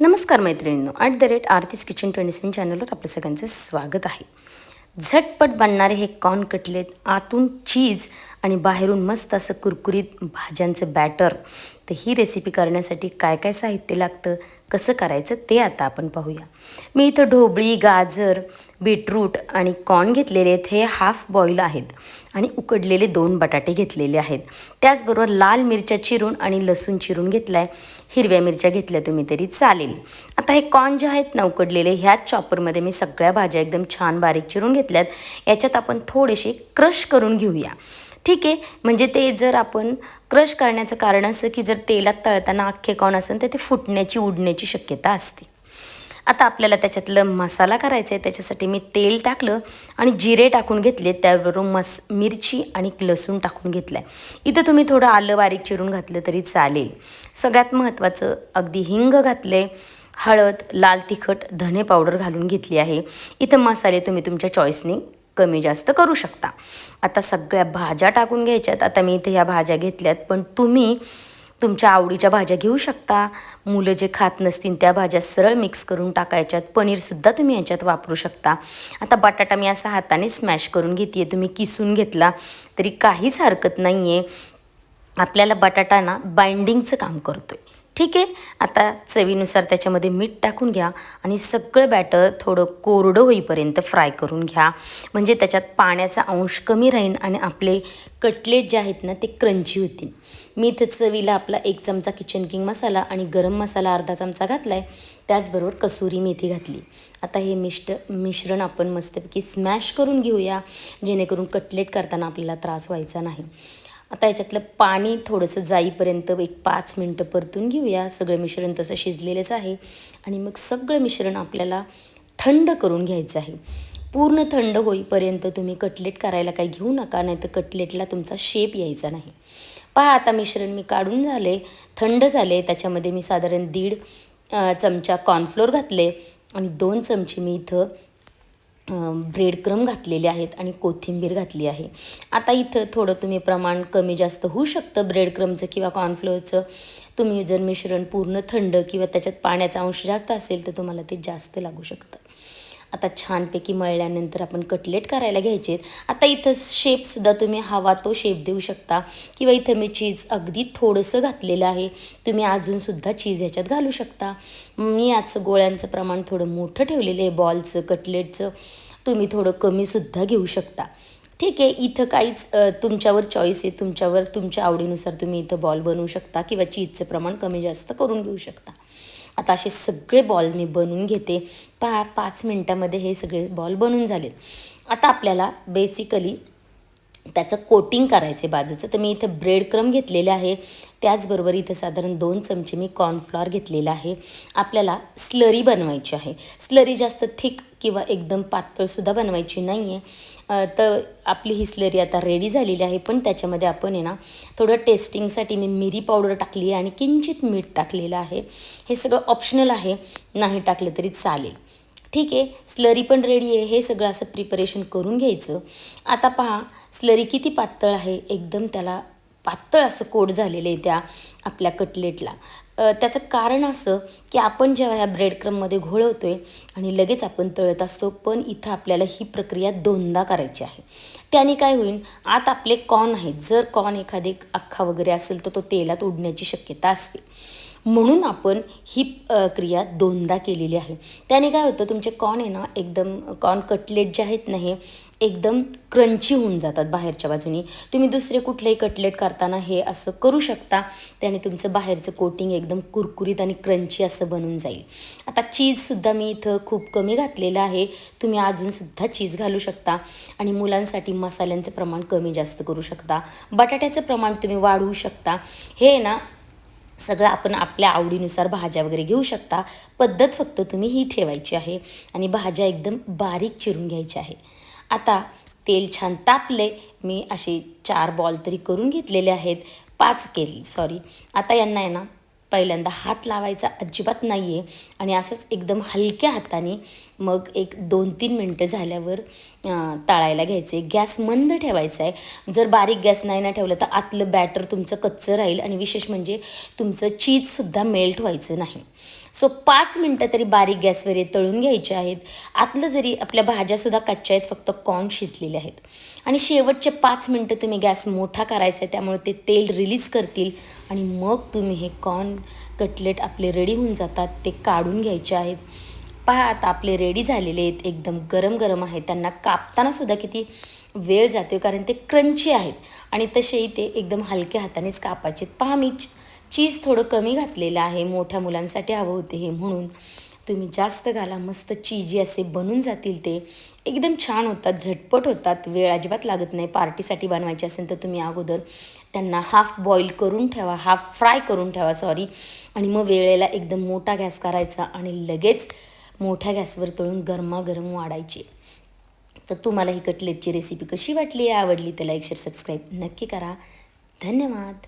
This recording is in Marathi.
नमस्कार मैत्रिणींनो at the rate Aarti's kitchen twenty seven चॅनलवर आपलं सगळ्यांचं स्वागत आहे. झटपट बनणारे हे कॉर्न कटलेट आतून चीज आणि बाहेरून मस्त असं कुरकुरीत भाज्यांचं बॅटर तर ही रेसिपी करण्यासाठी काय काय साहित्य लागतं कसं करायचं ते आता आपण पाहूया. मी इथं ढोबळी गाजर बीटरूट आणि कॉर्न घेतलेले आहेत. हे हाफ बॉईल आहेत आणि उकडलेले दोन बटाटे घेतलेले आहेत. त्याचबरोबर लाल मिरच्या चिरून आणि लसूण चिरून घेतला आहे हिरव्या मिरच्या घेतल्या तुम्ही तरी चालेल. आता हे कॉर्न जे आहेत ना उकडलेले ह्याच चॉपरमध्ये मी सगळ्या भाज्या एकदम छान बारीक चिरून घेतल्यात. याच्यात आपण थोडेसे क्रश करून घेऊया. ठीक आहे. म्हणजे ते जर आपण क्रश करण्याचं कारण असं की जर तेलात तळताना अख्खे कॉन असेल तर ते फुटण्याची उडण्याची शक्यता असते. आता आपल्याला त्याच्यातलं मसाला करायचा आहे त्याच्यासाठी मी तेल टाकलं आणि जिरे टाकून घेतले त्याबरोबर मस मिरची आणि लसूण टाकून घेतलं आहे इथं तुम्ही थोडं आलं बारीक चिरून घातलं तरी चालेल. सगळ्यात महत्त्वाचं अगदी हिंग घातले हळद लाल तिखट धने पावडर घालून घेतली आहे. इथं मसाले तुम्ही तुमच्या चॉईसने कमी जास्त करू शकता. आता सगळ्या भाज्या टाकून घ्यायच्यात. आता मी इथे ह्या भाज्या घेतल्यात पण तुम्ही तुमच्या आवडीच्या भाज्या घेऊ शकता. मुलं जे खात नसतील त्या भाज्या सरळ मिक्स करून टाकायच्यात. पनीरसुद्धा तुम्ही याच्यात वापरू शकता. आता बटाटा मी असा हाताने स्मॅश करून घेते आहे तुम्ही किसून घेतला तरी काहीच हरकत नाही आहे आपल्याला बटाटा ना बाइंडिंगचं काम करतो आहे ठीक आहे? आता चवीनुसार त्याच्यामध्ये मीठ टाकून घ्या आणि सगळं बॅटर थोडं कोरडं होईपर्यंत फ्राय करून घ्या. म्हणजे त्याच्यात पाण्याचा अंश कमी राहील आणि आपले कटलेट जे आहेत ना ते क्रंची होतील. मी इथं चवीला आपला एक चमचा किचन किंग मसाला आणि गरम मसाला अर्धा चमचा घातला आहे त्याचबरोबर कसुरी मेथी घातली. आता हे मिष्ट मिश्रण आपण मस्तपैकी स्मॅश करून घेऊया. जेणेकरून कटलेट करताना आपल्याला त्रास व्हायचा नाही. आता याच्यातलं पाणी थोडंसं जाईपर्यंत एक पाच मिनटं परतून घेऊया. सगळं मिश्रण तसं शिजलेलंच आहे. आणि मग सगळं मिश्रण आपल्याला थंड करून घ्यायचं आहे. पूर्ण थंड होईपर्यंत तुम्ही कटलेट करायला काही घेऊ नका नाही तर कटलेटला तुमचा शेप यायचा नाही. पहा आता मिश्रण मी काढून झाले थंड झाले. त्याच्यामध्ये मी साधारण दीड चमचा कॉर्नफ्लोअर घातले आणि दोन चमचे मी इथं ब्रेड क्रम घातलेले आहेत आणि कोथिंबीर घातली आहे. आता इथं थोडं तुम्ही प्रमाण कमी जास्त होऊ शकतं ब्रेड क्रमचं किंवा कॉर्नफ्लोअरचं तुम्ही जर मिश्रण पूर्ण थंड किंवा त्याच्यात पाण्याचा अंश जास्त असेल तर तुम्हाला ते जास्त लागू शकतं. आता छानपैकी मळल्यानंतर आपण कटलेट करायला घ्यायचे आता इथं शेपसुद्धा तुम्ही हवा तो शेप देऊ शकता. किंवा इथं मी चीज अगदी थोडंसं घातलेलं आहे. तुम्ही अजूनसुद्धा चीज ह्याच्यात घालू शकता. मी आजचं गोळ्यांचं प्रमाण थोडं मोठं ठेवलेलं आहे. बॉलचं कटलेटचं तुम्ही थोडं कमीसुद्धा घेऊ शकता. ठीक आहे इथं काहीच तुमच्यावर चॉईस आहे. तुमच्यावर तुमच्या आवडीनुसार तुम्ही इथं बॉल बनवू शकता. किंवा चीजचं प्रमाण कमी जास्त करून घेऊ शकता. आता असे सगळे बॉल मी बनवून घेते. पहा पाच मिनटामध्ये हे सगळे बॉल बनून झालेत. आता आपल्याला बेसिकली त्याचं कोटिंग करायचं आहे बाजूचं. तर मी इथं ब्रेड क्रम घेतलेले आहे. त्याचबरोबर इथं साधारण दोन चमचे मी कॉर्नफ्लॉर घेतलेला आहे. आपल्याला स्लरी बनवायची आहे. स्लरी जास्त थिक किंवा एकदम पातळसुद्धा बनवायची नाही आहे तर आपली ही स्लरी आता रेडी झालेली आहे. पण त्याच्यामध्ये आपण आहे ना थोडं टेस्टिंगसाठी मी मिरी पावडर टाकली आहे आणि किंचित मीठ टाकलेलं आहे. हे सगळं ऑप्शनल आहे. नाही टाकलं तरी चालेल. ठीक आहे स्लरी पण रेडी आहे हे सगळं असं प्रिपरेशन करून घ्यायचं. आता पहा स्लरी किती पातळ आहे? एकदम त्याला पातळ असं कोट झालेलं आहे त्या आपल्या कटलेटला त्याचं कारण असं की आपण जेव्हा ह्या ब्रेड क्रममध्ये घोळवतो आहे आणि लगेच आपण तळत असतो पण इथं आपल्याला ही प्रक्रिया दोनदा करायची आहे. त्याने काय होईल? आत आपले कॉर्न आहेत. जर कॉर्न एखादे अख्खा वगैरे असेल तर तो तेलात उडण्याची शक्यता असते. म्हणून आपण ही क्रिया दोनदा केलेली आहे. त्याने काय होतं तुमचे कॉर्न आहे ना एकदम कॉर्न कटलेट जे आहेत ना हे एकदम क्रंची होऊन जातात बाहेरच्या बाजूने. तुम्ही दुसरे कुठलेही कटलेट करताना हे असं करू शकता. त्याने तुमचं बाहेरचं कोटिंग एकदम कुरकुरीत आणि क्रंची असं बनून जाईल. आता चीजसुद्धा मी इथं खूप कमी घातलेलं आहे. तुम्ही अजूनसुद्धा चीज घालू शकता. आणि मुलांसाठी मसाल्यांचं प्रमाण कमी जास्त करू शकता. बटाट्याचं प्रमाण तुम्ही वाढवू शकता. हे ना सगळं आपण आपल्या आवडीनुसार भाज्या वगैरे घेऊ शकता. पद्धत फक्त तुम्ही ही ठेवायची आहे आणि भाज्या एकदम बारीक चिरून घ्यायच्या आहे. आता तेल छान तापले मी असे चार बॉल तरी करून घेतलेले आहेत. पाच केली सॉरी आता यांना आहे ना पहिल्यांदा हात लावायचा अजिबात नाही आहे आणि असंच एकदम हलक्या हाताने मग एक दोन तीन मिनटं झाल्यावर टाळायला घ्यायचे गॅस मंद ठेवायचा आहे जर बारीक गॅस नाही ना ठेवलं तर आतलं बॅटर तुमचं कच्चं राहील आणि विशेष म्हणजे तुमचं चीजसुद्धा मेल्ट व्हायचं नाही. सो पाच मिनटं तरी बारीक गॅसवर हे तळून घ्यायचे आहेत. आतलं जरी आपल्या भाज्यासुद्धा कच्च्या आहेत फक्त कॉर्न शिजलेले आहेत. आणि शेवटचे पाच मिनटं तुम्ही गॅस मोठा करायचा आहे त्यामुळे ते तेल रिलीज करतील. आणि मग तुम्ही हे कॉर्न कटलेट आपले रेडी होऊन जातात ते काढून घ्यायचे आहेत. पहा आता आपले रेडी झालेले आहेत एकदम गरम गरम आहेत त्यांना कापतानासुद्धा किती वेळ जातो कारण ते क्रंची आहेत. आणि तसेही ते एकदम हलक्या हातानेच कापायचे पहा मी चीज थोडं कमी घातलेलं आहे. मोठ्या मुलांसाठी हवं होते हे म्हणून. तुम्ही जास्त घाला मस्त चीजी असे बनून जातील ते. एकदम छान होतात झटपट होतात. वेळ अजिबात लागत नाही. पार्टीसाठी बनवायचे असेल तर तुम्ही अगोदर त्यांना हाफ बॉईल करून ठेवा हाफ फ्राय करून ठेवा सॉरी आणि मग वेळेला एकदम मोठा गॅस करायचा आणि लगेच मोठ्या गॅसवर तळून गरमागरम वाढायची. तर तुम्हाला ही कटलेटची रेसिपी कशी वाटली आवडली तर लाईक शेअर सबस्क्राईब नक्की करा. धन्यवाद.